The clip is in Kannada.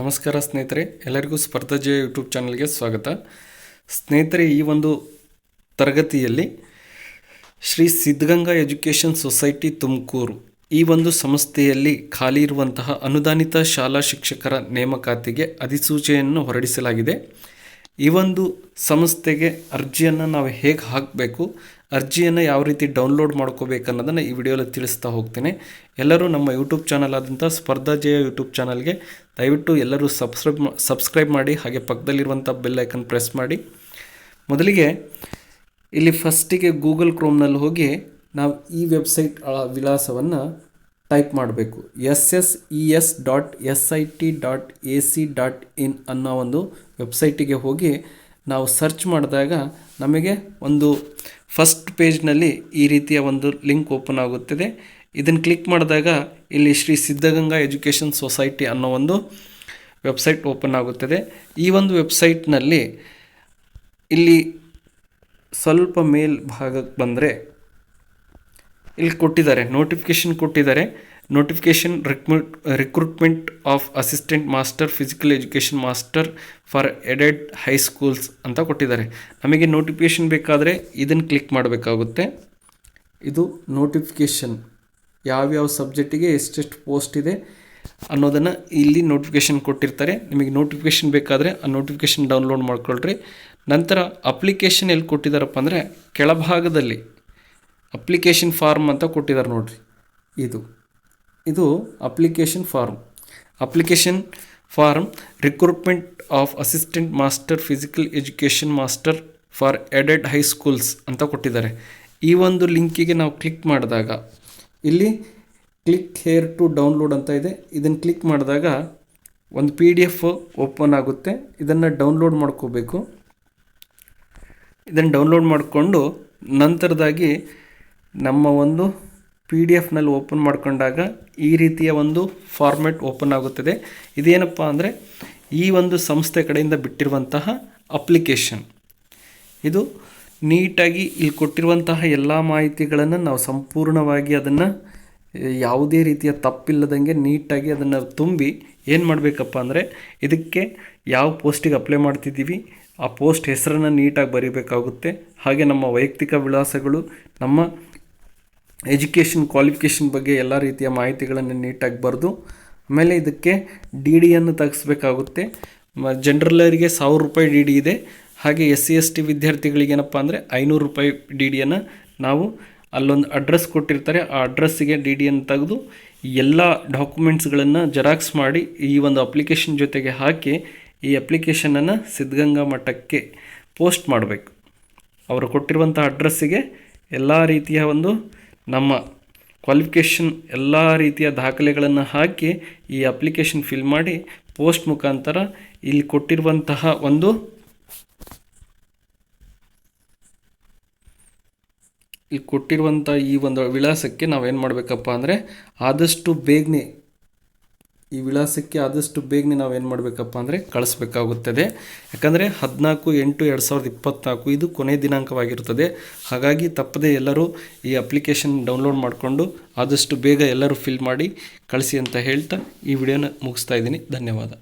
ನಮಸ್ಕಾರ ಸ್ನೇಹಿತರೆ, ಎಲ್ಲರಿಗೂ ಸ್ಪರ್ಧಾಜಯ ಯೂಟ್ಯೂಬ್ ಚಾನಲ್ಗೆ ಸ್ವಾಗತ. ಸ್ನೇಹಿತರೆ, ಈ ಒಂದು ತರಗತಿಯಲ್ಲಿ ಶ್ರೀ ಸಿದ್ಧಗಂಗಾ ಎಜುಕೇಷನ್ ಸೊಸೈಟಿ ತುಮಕೂರು ಈ ಒಂದು ಸಂಸ್ಥೆಯಲ್ಲಿ ಖಾಲಿ ಇರುವಂತಹ ಅನುದಾನಿತ ಶಾಲಾ ಶಿಕ್ಷಕರ ನೇಮಕಾತಿಗೆ ಅಧಿಸೂಚನೆಯನ್ನು ಹೊರಡಿಸಲಾಗಿದೆ. ಈ ಒಂದು ಸಂಸ್ಥೆಗೆ ಅರ್ಜಿಯನ್ನು ನಾವು ಹೇಗೆ ಹಾಕಬೇಕು, ಅರ್ಜಿಯನ್ನು ಯಾವ ರೀತಿ ಡೌನ್ಲೋಡ್ ಮಾಡ್ಕೋಬೇಕು ಅನ್ನೋದನ್ನು ಈ ವಿಡಿಯೋಲಿ ತಿಳಿಸ್ತಾ ಹೋಗ್ತೀನಿ. ಎಲ್ಲರೂ ನಮ್ಮ ಯೂಟ್ಯೂಬ್ ಚಾನಲ್ ಆದಂಥ ಸ್ಪರ್ಧಾ ಜಯ ಯೂಟ್ಯೂಬ್ ಚಾನಲ್ಗೆ ದಯವಿಟ್ಟು ಎಲ್ಲರೂ ಸಬ್ಸ್ಕ್ರೈಬ್ ಸಬ್ಸ್ಕ್ರೈಬ್ ಮಾಡಿ, ಹಾಗೆ ಪಕ್ಕದಲ್ಲಿರುವಂಥ ಬೆಲ್ ಐಕನ್ ಪ್ರೆಸ್ ಮಾಡಿ. ಮೊದಲಿಗೆ ಇಲ್ಲಿ ಫಸ್ಟಿಗೆ ಗೂಗಲ್ ಕ್ರೋಮ್ನಲ್ಲಿ ಹೋಗಿ ನಾವು ಈ ವೆಬ್ಸೈಟ್ ವಿಳಾಸವನ್ನು ಟೈಪ್ ಮಾಡಬೇಕು. S S E S dot S I T dot A C dot in ಅನ್ನೋ ಒಂದು ವೆಬ್ಸೈಟಿಗೆ ಹೋಗಿ ನಾವು ಸರ್ಚ್ ಮಾಡಿದಾಗ ನಮಗೆ ಒಂದು ಫಸ್ಟ್ ಪೇಜ್ನಲ್ಲಿ ಈ ರೀತಿಯ ಒಂದು ಲಿಂಕ್ ಓಪನ್ ಆಗುತ್ತದೆ. ಇದನ್ನು ಕ್ಲಿಕ್ ಮಾಡಿದಾಗ ಇಲ್ಲಿ ಶ್ರೀ ಸಿದ್ಧಗಂಗಾ ಎಜುಕೇಷನ್ ಸೊಸೈಟಿ ಅನ್ನೋ ಒಂದು ವೆಬ್ಸೈಟ್ ಓಪನ್ ಆಗುತ್ತದೆ. ಈ ಒಂದು ವೆಬ್ಸೈಟ್ನಲ್ಲಿ ಇಲ್ಲಿ ಸ್ವಲ್ಪ ಮೇಲ್ ಭಾಗಕ್ಕೆ ಬಂದರೆ ಇಲ್ಲಿ ಕೊಟ್ಟಿದ್ದಾರೆ ನೋಟಿಫಿಕೇಷನ್ ಕೊಟ್ಟಿದ್ದಾರೆ. Notification recruit recruitment of assistant master physical education master for aided high schools ಅಂತ ಕೊಟ್ಟಿದ್ದಾರೆ. ನಮಗೆ ನೋಟಿಫಿಕೇಷನ್ ಬೇಕಾದರೆ ಇದನ್ನು ಕ್ಲಿಕ್ ಮಾಡಬೇಕಾಗುತ್ತೆ. ಇದು ನೋಟಿಫಿಕೇಷನ್ ಯಾವ್ಯಾವ ಸಬ್ಜೆಕ್ಟಿಗೆ ಎಷ್ಟೆಷ್ಟು ಪೋಸ್ಟ್ ಇದೆ ಅನ್ನೋದನ್ನು ಇಲ್ಲಿ ನೋಟಿಫಿಕೇಷನ್ ಕೊಟ್ಟಿರ್ತಾರೆ. ನಿಮಗೆ ನೋಟಿಫಿಕೇಷನ್ ಬೇಕಾದರೆ ಆ ನೋಟಿಫಿಕೇಷನ್ ಡೌನ್ಲೋಡ್ ಮಾಡ್ಕೊಳ್ರಿ. ನಂತರ ಅಪ್ಲಿಕೇಶನ್ ಎಲ್ಲಿ ಕೊಟ್ಟಿದ್ದಾರಪ್ಪ ಅಂದರೆ ಕೆಳಭಾಗದಲ್ಲಿ ಅಪ್ಲಿಕೇಶನ್ ಫಾರ್ಮ್ ಅಂತ ಕೊಟ್ಟಿದ್ದಾರೆ ನೋಡಿರಿ. ಇದು ಇದು application form application form recruitment of assistant master physical education master for aided high schools ಅಂತ ಕೊಟ್ಟಿದ್ದಾರೆ. ಈ ಒಂದು ಲಿಂಕಿಗೆ ನಾವು ಕ್ಲಿಕ್ ಮಾಡಿದಾಗ ಇಲ್ಲಿ ಕ್ಲಿಕ್ ಹೇರ್ ಟು ಡೌನ್ಲೋಡ್ ಅಂತ ಇದೆ. ಇದನ್ನು ಕ್ಲಿಕ್ ಮಾಡಿದಾಗ ಒಂದು ಪಿ ಡಿ ಎಫ್ ಓಪನ್ ಆಗುತ್ತೆ. ಇದನ್ನು ಡೌನ್ಲೋಡ್ ಮಾಡ್ಕೋಬೇಕು. ಇದನ್ನು ಡೌನ್ಲೋಡ್ ಮಾಡಿಕೊಂಡು ನಂತರದಾಗಿ ನಮ್ಮ ಒಂದು ಪಿ ಡಿ ಎಫ್ನಲ್ಲಿ ಓಪನ್ ಮಾಡ್ಕೊಂಡಾಗ ಈ ರೀತಿಯ ಒಂದು ಫಾರ್ಮೆಟ್ ಓಪನ್ ಆಗುತ್ತದೆ. ಇದೇನಪ್ಪ ಅಂದರೆ ಈ ಒಂದು ಸಂಸ್ಥೆ ಕಡೆಯಿಂದ ಬಿಟ್ಟಿರುವಂತಹ ಅಪ್ಲಿಕೇಶನ್ ಇದು ನೀಟಾಗಿ ಇಲ್ಲಿ ಕೊಟ್ಟಿರುವಂತಹ ಎಲ್ಲ ಮಾಹಿತಿಗಳನ್ನು ನಾವು ಸಂಪೂರ್ಣವಾಗಿ ಅದನ್ನು ಯಾವುದೇ ರೀತಿಯ ತಪ್ಪಿಲ್ಲದಂಗೆ ನೀಟಾಗಿ ಅದನ್ನು ತುಂಬಿ ಏನು ಮಾಡಬೇಕಪ್ಪ ಅಂದರೆ ಇದಕ್ಕೆ ಯಾವ ಪೋಸ್ಟಿಗೆ ಅಪ್ಲೈ ಮಾಡ್ತಿದ್ದೀವಿ, ಆ ಪೋಸ್ಟ್ ಹೆಸರನ್ನು ನೀಟಾಗಿ ಬರೀಬೇಕಾಗುತ್ತೆ. ಹಾಗೆ ನಮ್ಮ ವೈಯಕ್ತಿಕ ವಿಳಾಸಗಳು, ನಮ್ಮ ಎಜುಕೇಷನ್ ಕ್ವಾಲಿಫಿಕೇಷನ್ ಬಗ್ಗೆ ಎಲ್ಲ ರೀತಿಯ ಮಾಹಿತಿಗಳನ್ನು ನೀಟಾಗಿ ಬರೆದು, ಆಮೇಲೆ ಇದಕ್ಕೆ ಡಿ ಡಿಯನ್ನು ತೆಗೆಸ್ಬೇಕಾಗುತ್ತೆ. ಜನರಲ್ಲರಿಗೆ ಸಾವಿರ ರೂಪಾಯಿ ಡಿ ಡಿ ಇದೆ. ಹಾಗೆ ಎಸ್ ಸಿ ಎಸ್ ಟಿ ವಿದ್ಯಾರ್ಥಿಗಳಿಗೆ ಏನಪ್ಪ ಅಂದರೆ ಐನೂರು ರೂಪಾಯಿ ಡಿ ಡಿಯನ್ನು ನಾವು ಅಲ್ಲೊಂದು ಅಡ್ರೆಸ್ ಕೊಟ್ಟಿರ್ತಾರೆ. ಆ ಅಡ್ರೆಸ್ಸಿಗೆ ಡಿ ಡಿಯನ್ನು ತೆಗೆದು ಎಲ್ಲ ಡಾಕ್ಯುಮೆಂಟ್ಸ್ಗಳನ್ನು ಜೆರಾಕ್ಸ್ ಮಾಡಿ ಈ ಒಂದು ಅಪ್ಲಿಕೇಶನ್ ಜೊತೆಗೆ ಹಾಕಿ ಈ ಅಪ್ಲಿಕೇಶನನ್ನು ಸಿದ್ಧಗಂಗಾ ಮಠಕ್ಕೆ ಪೋಸ್ಟ್ ಮಾಡಬೇಕು. ಅವರು ಕೊಟ್ಟಿರುವಂಥ ಅಡ್ರೆಸ್ಸಿಗೆ ಎಲ್ಲ ರೀತಿಯ ಒಂದು ನಮ್ಮ ಕ್ವಾಲಿಫಿಕೇಷನ್ ಎಲ್ಲ ರೀತಿಯ ದಾಖಲೆಗಳನ್ನು ಹಾಕಿ ಈ ಅಪ್ಲಿಕೇಶನ್ ಫಿಲ್ ಮಾಡಿ ಪೋಸ್ಟ್ ಮುಖಾಂತರ ಇಲ್ಲಿ ಕೊಟ್ಟಿರುವಂತಹ ಒಂದು ಇಲ್ಲಿ ಕೊಟ್ಟಿರುವಂಥ ಈ ಒಂದು ವಿಳಾಸಕ್ಕೆ ನಾವೇನು ಮಾಡಬೇಕಪ್ಪ ಅಂದರೆ ಆದಷ್ಟು ಬೇಗನೆ ಈ ವಿಳಾಸಕ್ಕೆ ಆದಷ್ಟು ಬೇಗನೆ ನಾವು ಏನು ಮಾಡಬೇಕಪ್ಪ ಅಂದರೆ ಕಳಿಸ್ಬೇಕಾಗುತ್ತದೆ. ಯಾಕಂದರೆ ಹದಿನಾಲ್ಕು, ಎಂಟು, ಎರಡು ಸಾವಿರದ ಇಪ್ಪತ್ತ್ನಾಲ್ಕು ಇದು ಕೊನೆಯ ದಿನಾಂಕವಾಗಿರುತ್ತದೆ. ಹಾಗಾಗಿ ತಪ್ಪದೆ ಎಲ್ಲರೂ ಈ ಅಪ್ಲಿಕೇಶನ್ ಡೌನ್ಲೋಡ್ ಮಾಡಿಕೊಂಡು ಆದಷ್ಟು ಬೇಗ ಎಲ್ಲರೂ ಫಿಲ್ ಮಾಡಿ ಕಳಿಸಿ ಅಂತ ಹೇಳ್ತಾ ಈ ವಿಡಿಯೋನ ಮುಗಿಸ್ತಾ ಇದ್ದೀನಿ. ಧನ್ಯವಾದ.